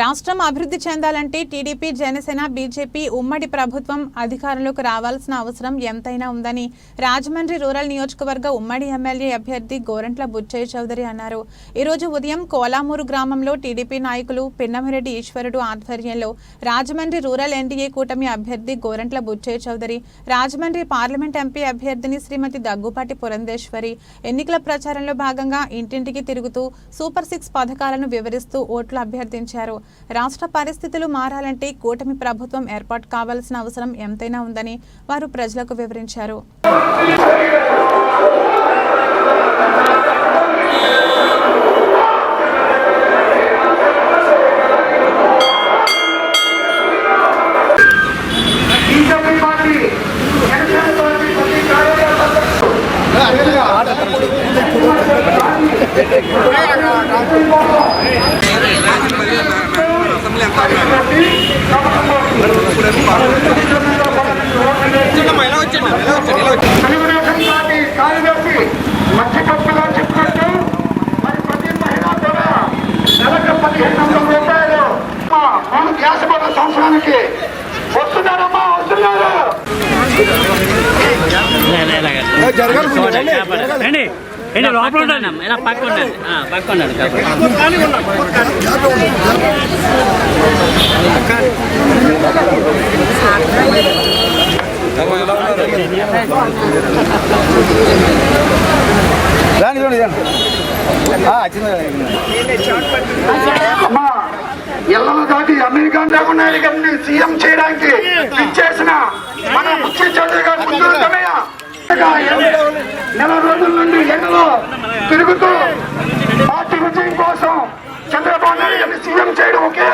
రాష్ట్రం అభివృద్ధి చెందాలంటే టీడీపీ జనసేన బీజేపీ ఉమ్మడి ప్రభుత్వం అధికారంలోకి రావాల్సిన అవసరం ఎంతైనా ఉందని రాజమండ్రి రూరల్ నియోజకవర్గ ఉమ్మడి ఎమ్మెల్యే అభ్యర్థి గోరంట్ల బుచ్చయ్య చౌదరి అన్నారు. ఈరోజు ఉదయం కోలామూరు గ్రామంలో టీడీపీ నాయకులు పిన్నమిరెడ్డి ఈశ్వరుడు ఆధ్వర్యంలో రాజమండ్రి రూరల్ ఎన్డీఏ కూటమి అభ్యర్థి గోరంట్ల బుచ్చయ్య చౌదరి రాజమండ్రి పార్లమెంట్ ఎంపీ అభ్యర్థిని శ్రీమతి దగ్గుపాటి పురంధేశ్వరి ఎన్నికల ప్రచారంలో భాగంగా ఇంటింటికి తిరుగుతూ సూపర్ సిక్స్ పథకాలను వివరిస్తూ ఓట్లు అభ్యర్థించారు. రాష్ట్ర పరిస్థితులు మారాలంటే కూటమి ప్రభుత్వం ఏర్పాటు కావాల్సిన అవసరం ఎంతైనా ఉందని వారు ప్రజలకు వివరించారు. బీజేపీ పార్టీ జనసేన పార్టీ ప్రతి కార్యకర్తలకు తెలుగుదేశం పార్టీ కార్యదర్శి మరి ప్రతి మహిళ కూడా నెలకు పదిహేను వందల రూపాయలు మా మూడు గ్యాస్ పద సంవత్సరానికి వస్తున్నారమ్మా వస్తున్నారు రండి లోపల ఉండండి ఇలా పక్క ఉండండి ఆ, పక్క ఉండండి కాకపోతే. రాని చూడండి అమ్మా ఎల్లవ దాటి అమెరికా రాకుండా గారిని సీఎం చేయడానికి ఇచ్చేసిన మన ముఖ్య చౌదరి గారు ముందు సమయ నెల రోజుల నుండి ఎండలో తిరుగుతూ పార్టీ విజయం కోసం చంద్రబాబు నాయుడు గారిని సీఎం చేయడం ఒకే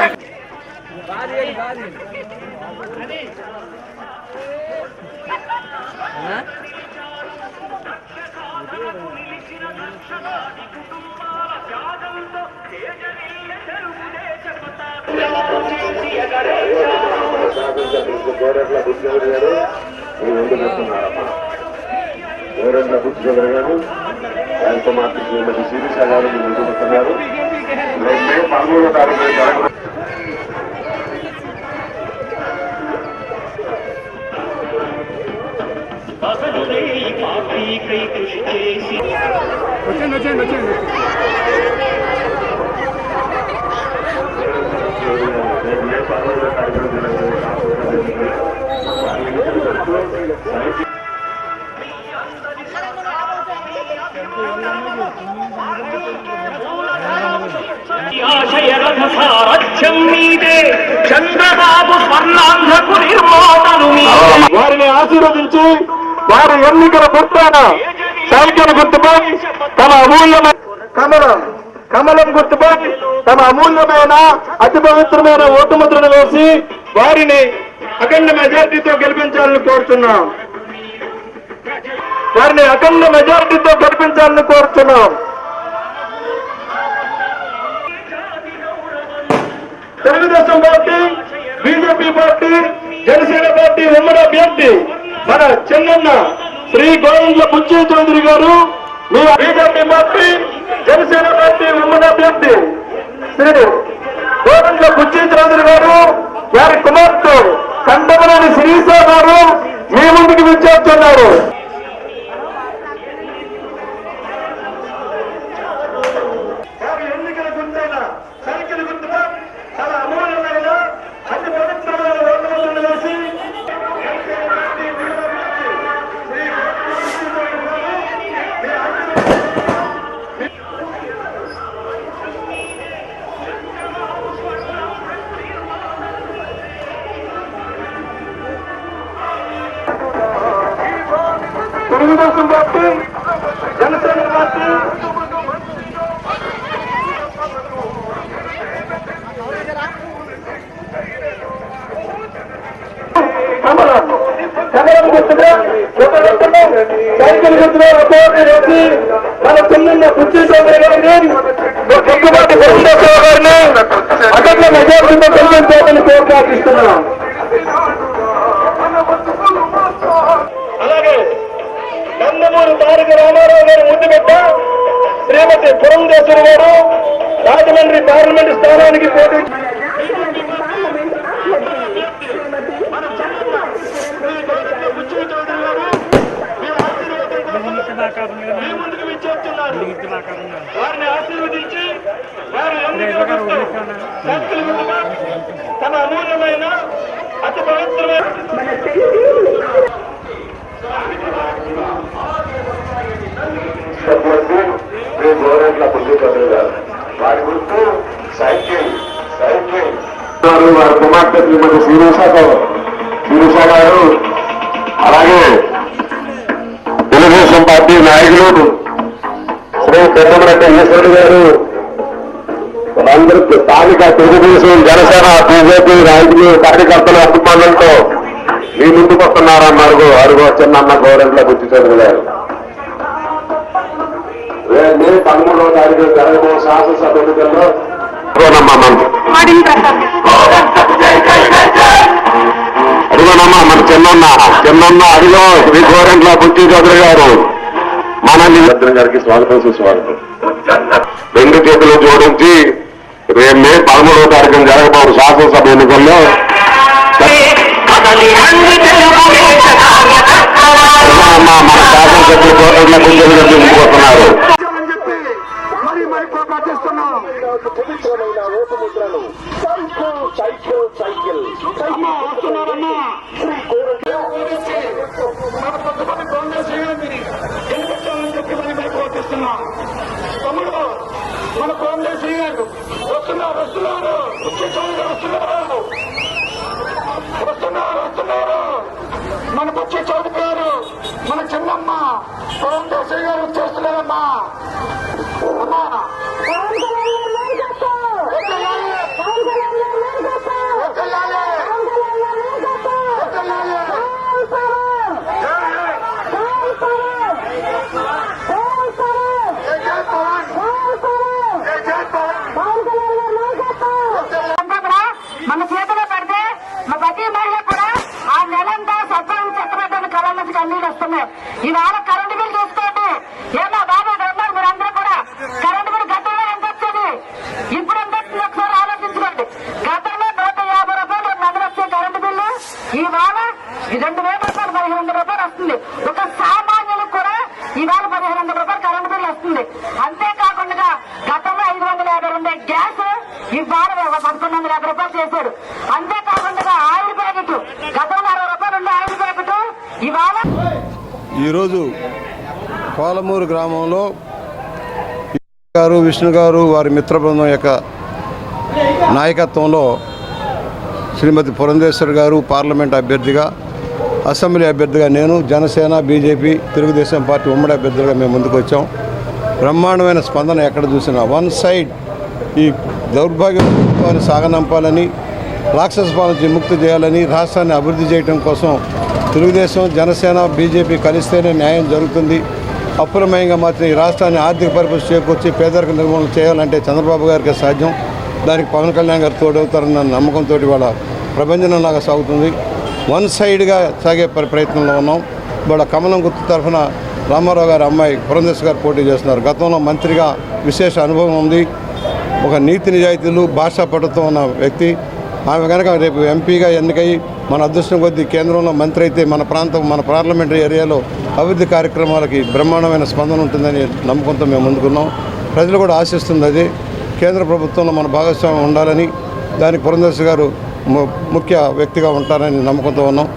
గోరెట్ల బుద్ధి గారు మీ ముందుకు వస్తున్నారమ్మా గోరెట్ల బుద్ధి గారు ఆయన కుమార్తె శ్రీమతి శిరీష గారు మీ ముందుకు వస్తున్నారు రేపు మే పదమూడో తారీఖు జరగ రేపు మే పదమూడో తారీఖు జరగ ఆశయరథ సారథ్యం మీదే చంద్రబాబు స్వర్ణాంధ్రకు వారిని ఆశీర్వదించి వారి ఎన్నికల గుర్తాన సైకిల్ గుర్తుపై తమ అమూల్యమైన కమలం కమలం గుర్తుపై తమ అమూల్యమైన అతి పవిత్రమైన ఓటు ముద్రను వేసి వారిని అఖండ మెజార్టీతో గెలిపించాలని కోరుతున్నాం వారిని అఖండ మెజార్టీతో గెలిపించాలని కోరుతున్నాం Telugu Desam party BJP party Janasena party ఉమ్మడి అభ్యర్థి మన చెన్నన్న శ్రీ గోవింద్ల బుచ్చి చౌదరి గారు మీ బీజేపీ పార్టీ జనసేన పార్టీ ఉమ్మడి అభ్యర్థి శ్రీ గోవింద్ల బుచ్చి చౌదరి గారు వారి కుమార్తె కంటమనేని శ్రీశ గారు మీ ముందుకు విచ్చేస్తున్నారు మన చిన్న కుర్చీ చౌదరి గారిని దగ్గుబాటి వెంకటేశ్వర గారిని అక్కడ మెజార్టీతో గెలిపించాలని ప్రోత్సహిస్తున్నాం అలాగే నందమూరి తారక రామారావు గారి ముందు పెట్ట శ్రీమతి పురంధేశ్వరి గారు రాజమండ్రి పార్లమెంట్ స్థానానికి పోటీ మీ ముందుకు వారిని ఆశీర్వదించి వారు అమూల్యమైన అతి పవిత్రమైన వారి కుమార్తె శ్రీమతి శ్రీనివాస గారు శ్రీనివాస గారు అలాగే నాయకులు శ్రీ పెద్దమరెడ్డి ఈశ్వరుడు గారు అందరికీ స్థానిక తెలుగుదేశం జనసేన బీజేపీ నాయకులు కార్యకర్తల అభిమానులతో మీ ముందుకు వస్తున్నారన్నారు అరుగు చిన్నన్న గోరెంట్ల బుద్ధి చదువు గారు. మే పదమూడవ తారీఖు జరగబో శాసనసభ ఎన్నికల్లో అడిగోనమ్మా మన చిన్నన్న చిన్నన్న అడిగో శ్రీ గోరెంట్ల బుద్ధి చౌదరి గారు. మనల్ని భద్రం గారికి స్వాగతం సుస్వాగతం. రెండు చేతులు జోడించి రేపు మే పదమూడవ తారీఖున జరగబోవు శాసనసభ ఎన్నికల్లో మన శాసనసభ్యులు ఓటుముద్రలు సైకిల్ సైకిల్ సైకిల్ అమ్మా వస్తున్నారమ్మా మన కొంతమంది కాంగ్రెస్ యూనియన్ని గెలిపించాలని చెప్పి మరి మరి ప్రకటిస్తున్నాం తమ్ముడు మన కాంగ్రెస్ యూనియన్ వస్తున్నారు వస్తున్నారు ముఖ్యమంత్రి వస్తున్నారు వస్తున్నారు వస్తున్నారు మన బుచ్చి చౌదరి గారు మన చిన్నమ్మ కాంగ్రెస్ గారు వచ్చేస్తున్నారమ్మా అమ్మా మన చేతిలో పెడితే మా ప్రతి మహిళ కూడా ఆ నెలంతా సత్యం చక్రవర్తి కళ్ళ నుంచి కన్నీళ్ళు వస్తున్నాయి. ఈవేళ కరెంటు బిల్ చూసుకోండి ఏమో బాబు ఇక్కడ ఉన్నారు మీరు కూడా కరెంటు బిల్ గతంలో ఎంత వచ్చేది? ఇప్పుడు ఎంత వస్తుంది ఒకసారి ఆలోచించుకోండి. గతంలో నూట యాభై రూపాయలు రెండు వందలు వచ్చే కరెంటు బిల్లు ఈవేళ రెండు వేల రూపాయలు పదిహేను వందల రూపాయలు వస్తుంది. ఒక సామాన్యులకు కూడా ఈవేళ పదిహేను వందల రూపాయలు కరెంటు బిల్లు వస్తుంది అంతేకాకుండా గతంలో ఐదు వందల యాభై ఉండే గ్యాస్ ఇవాళ యాభై రూపాయలు చేశాడు. అంతేకాకుండా ఆయిల్ ప్యాకెట్. గతంలో అరవై రూపాయలు ఉండే ఆయిల్ ప్యాకెట్. ఇవాళ ఈరోజు పాలమూరు గ్రామంలో గారు విష్ణు గారు వారి మిత్ర బృందం యొక్క నాయకత్వంలో శ్రీమతి పురంధేశ్వర్ గారు పార్లమెంట్ అభ్యర్థిగా అసెంబ్లీ అభ్యర్థిగా నేను జనసేన బీజేపీ తెలుగుదేశం పార్టీ ఉమ్మడి అభ్యర్థులుగా మేము ముందుకు వచ్చాం. బ్రహ్మాండమైన స్పందన ఎక్కడ చూసినా వన్ సైడ్ ఈ దౌర్భాగ్య ప్రభుత్వాన్ని సాగనంపాలని రాక్షస పాలన ముక్తి చేయాలని రాష్ట్రాన్ని అభివృద్ధి చేయడం కోసం తెలుగుదేశం జనసేన బీజేపీ కలిస్తేనే న్యాయం జరుగుతుంది. అప్రమేయంగా మాత్రం ఈ రాష్ట్రాన్ని ఆర్థిక పరిపతి చేకూర్చి పేదరిక నిర్మూలన చేయాలంటే చంద్రబాబు గారికి సాధ్యం. దానికి పవన్ కళ్యాణ్ గారు తోడవుతారన్న నమ్మకంతో వాళ్ళ ప్రభంజనంలాగా సాగుతుంది. వన్ సైడ్గా సాగే ప్రయత్నంలో ఉన్నాం. ఇవాళ కమలం గుర్తు తరఫున రామారావు గారి అమ్మాయి పురంధేశ్ గారు పోటీ చేస్తున్నారు. గతంలో మంత్రిగా విశేష అనుభవం ఉంది. ఒక నీతి నిజాయితీలు భాషా పటుత్వం ఉన్న వ్యక్తి. ఆమె కనుక రేపు ఎంపీగా ఎన్నికై మన అదృష్టం కొద్దీ కేంద్రంలో మంత్రి అయితే మన ప్రాంతం మన పార్లమెంటరీ ఏరియాలో అభివృద్ధి కార్యక్రమాలకి బ్రహ్మాండమైన స్పందన ఉంటుందని నమ్మకంతో మేము ముందుకున్నాం. ప్రజలు కూడా ఆశిస్తుంది అది. కేంద్ర ప్రభుత్వంలో మన భాగస్వామ్యం ఉండాలని దానికి పురందర్శి గారు ము- ముఖ్య వ్యక్తిగా ఉంటారని నమ్మకంతో ఉన్నాం.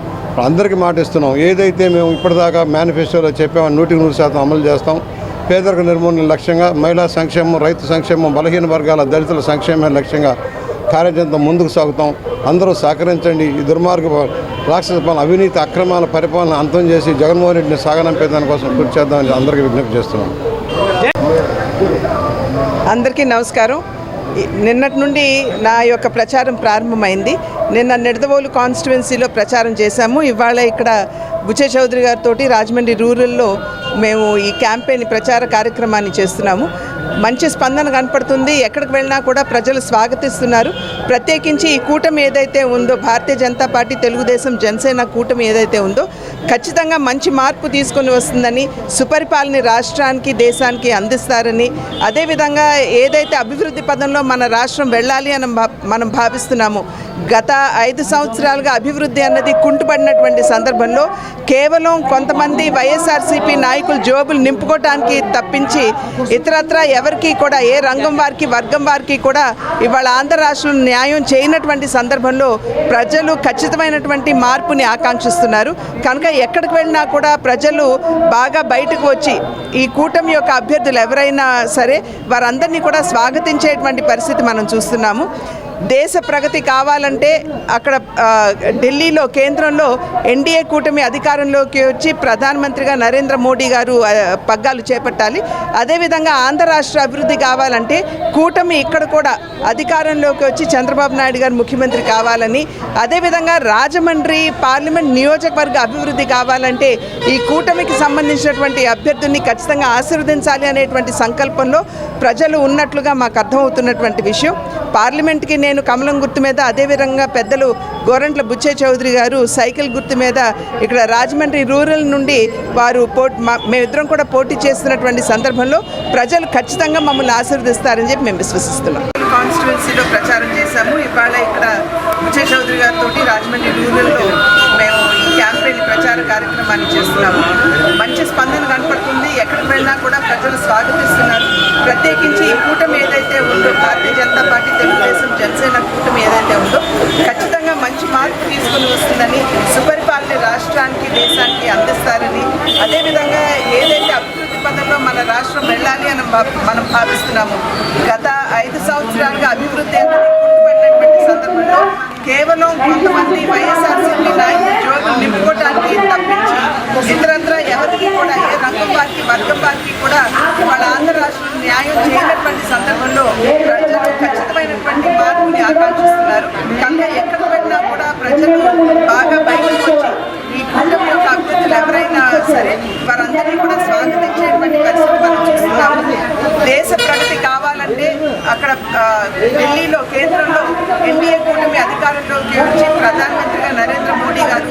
అందరికీ మాటిస్తున్నాం. ఏదైతే మేము ఇప్పటిదాకా మేనిఫెస్టోలో చెప్పామో నూటికి నూరు శాతం అమలు చేస్తాం. పేదరిక నిర్మూలన లక్ష్యంగా మహిళా సంక్షేమం రైతు సంక్షేమం బలహీన వర్గాల దళితుల సంక్షేమ లక్ష్యంగా కార్యచంతో ముందుకు సాగుతాం. అందరూ సహకరించండి. ఈ దుర్మార్గ రాక్షస పాలన అవినీతి అక్రమాల పరిపాలన అంతం చేసి జగన్మోహన్ రెడ్డిని సాగనంపే దానికోసం కృషి చేద్దామని అందరికీ విజ్ఞప్తి చేస్తున్నాం. అందరికీ నమస్కారం. నిన్నటి నుండి నా యొక్క ప్రచారం ప్రారంభమైంది. నిన్న నిడదవోలు కాన్స్టిట్యువెన్సీలో ప్రచారం చేశాము. ఇవాళ ఇక్కడ బుచ్చే చౌదరి గారితో రాజమండ్రి రూరల్లో మేము ఈ క్యాంపెయిన్ ప్రచార కార్యక్రమాన్ని చేస్తున్నాము. మంచి స్పందన కనపడుతుంది. ఎక్కడికి వెళ్ళినా కూడా ప్రజలు స్వాగతిస్తున్నారు. ప్రత్యేకించి ఈ కూటమి ఏదైతే ఉందో భారతీయ జనతా పార్టీ తెలుగుదేశం జనసేన కూటమి ఏదైతే ఉందో ఖచ్చితంగా మంచి మార్పు తీసుకొని వస్తుందని సుపరిపాలన రాష్ట్రానికి దేశానికి అందిస్తారని అదేవిధంగా ఏదైతే అభివృద్ధి పదంలో మన రాష్ట్రం వెళ్ళాలి అని భా- మనం భావిస్తున్నామో గత ఐదు సంవత్సరాలుగా అభివృద్ధి అన్నది కుంటుపడినటువంటి సందర్భంలో కేవలం కొంతమంది వైఎస్ఆర్సీపీ నాయకులు జోబులు నింపుకోవటానికి తప్పించి ఇతరత్రా ఎవరికి కూడా ఏ రంగం వారికి వర్గం వారికి కూడా ఇవాళ ఆంధ్ర రాష్ట్రం న్యాయం చేయనటువంటి సందర్భంలో ప్రజలు ఖచ్చితమైనటువంటి మార్పుని ఆకాంక్షిస్తున్నారు. కనుక ఎక్కడికి వెళ్ళినా కూడా ప్రజలు బాగా బయటకు వచ్చి ఈ కూటమి యొక్క అభ్యర్థులు ఎవరైనా సరే వారందరినీ కూడా స్వాగతించేటువంటి పరిస్థితి మనం చూస్తున్నాము. దేశ ప్రగతి కావాలంటే అక్కడ ఢిల్లీలో కేంద్రంలో ఎన్డీఏ కూటమి అధికారంలోకి వచ్చి ప్రధానమంత్రిగా నరేంద్ర మోడీ గారు పగ్గాలు చేపట్టాలి. అదేవిధంగా ఆంధ్ర రాష్ట్ర అభివృద్ధి కావాలంటే కూటమి ఇక్కడ కూడా అధికారంలోకి వచ్చి చంద్రబాబు నాయుడు గారు ముఖ్యమంత్రి కావాలని. అదేవిధంగా రాజమండ్రి పార్లమెంట్ నియోజకవర్గ అభివృద్ధి కావాలంటే ఈ కూటమికి సంబంధించినటువంటి అభ్యర్థుల్ని ఖచ్చితంగా ఆశీర్వదించాలి అనేటువంటి సంకల్పంలో ప్రజలు ఉన్నట్లుగా మాకు అర్థమవుతున్నటువంటి విషయం. పార్లమెంట్కి నేను కమలం గుర్తు మీద అదేవిధంగా పెద్దలు గోరంట్ల బుచ్చే చౌదరి గారు సైకిల్ గుర్తు మీద ఇక్కడ రాజమండ్రి రూరల్ నుండి వారు పో మేమిద్దరం కూడా పోటీ చేస్తున్నటువంటి సందర్భంలో ప్రజలు ఖచ్చితంగా మమ్మల్ని ఆశీర్వదిస్తారని చెప్పి మేము విశ్వసిస్తున్నాం. కాన్స్టిట్యున్సీలో ప్రచారం చేశాము. ఇవాళ ఇక్కడ బుచ్చే చౌదరి గారితో రాజమండ్రి రూరల్లో కార్యక్రమాన్ని చేస్తున్నాము. మంచి స్పందన కనపడుతుంది. ఎక్కడికి వెళ్ళినా కూడా ప్రజలు స్వాగతిస్తున్నారు. ప్రత్యేకించి ఈ కూటమి ఏదైతే ఉందో భారతీయ జనతా పార్టీ తెలుగుదేశం జనసేన కూటమి ఏదైతే ఉందో ఖచ్చితంగా మంచి మార్పు తీసుకుని వస్తుందని సుపరిపాలన రాష్ట్రానికి దేశానికి అందిస్తారని అదేవిధంగా ఏదైతే అభివృద్ధి పదంలో మన రాష్ట్రం వెళ్ళాలి అని భా- మనం భావిస్తున్నాము. గత ఐదు సంవత్సరాలుగా అభివృద్ధి సందర్భంలో కేవలం కొంతమంది వైఎస్ఆర్సీపీ నాయకులు జోలు నింపుకోవడానికి తప్ప ఎవరికి కూడా ఏ రంగం వారికి వర్గం వారికి కూడా వాళ్ళ ఆంధ్ర రాష్ట్రం న్యాయం చేయనటువంటి సందర్భంలో ప్రజలు ఖచ్చితమైనటువంటి మార్పుని ఆకాంక్షిస్తున్నారు. కనుక ఎక్కడ వెళ్ళినా కూడా ప్రజలు బాగా బయటకు వచ్చి ఈ కూటమి యొక్క అభ్యర్థులు ఎవరైనా సరే వారందరినీ కూడా స్వాగతించేటువంటి పరిస్థితి మనం చూస్తున్నాము. దేశ ప్రగతి కావాలంటే అక్కడ ఢిల్లీలో కేంద్రంలో ఎన్డీఏ కూటమి అధికారంలోకి వచ్చి ప్రధానమంత్రిగా నరేంద్ర మోడీ గారు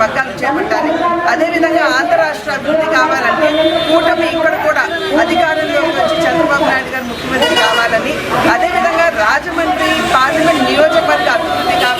పగ్గాలు చేపట్టాలి. అదేవిధంగా ఆంధ్ర రాష్ట్ర అభివృద్ధి కావాలంటే కూటమి ఇక్కడ కూడా అధికారంలోకి వచ్చి చంద్రబాబు నాయుడు గారు ముఖ్యమంత్రి కావాలని. అదేవిధంగా రాజమండ్రి పార్లమెంట్ నియోజకవర్గ అభివృద్ధి కావాలి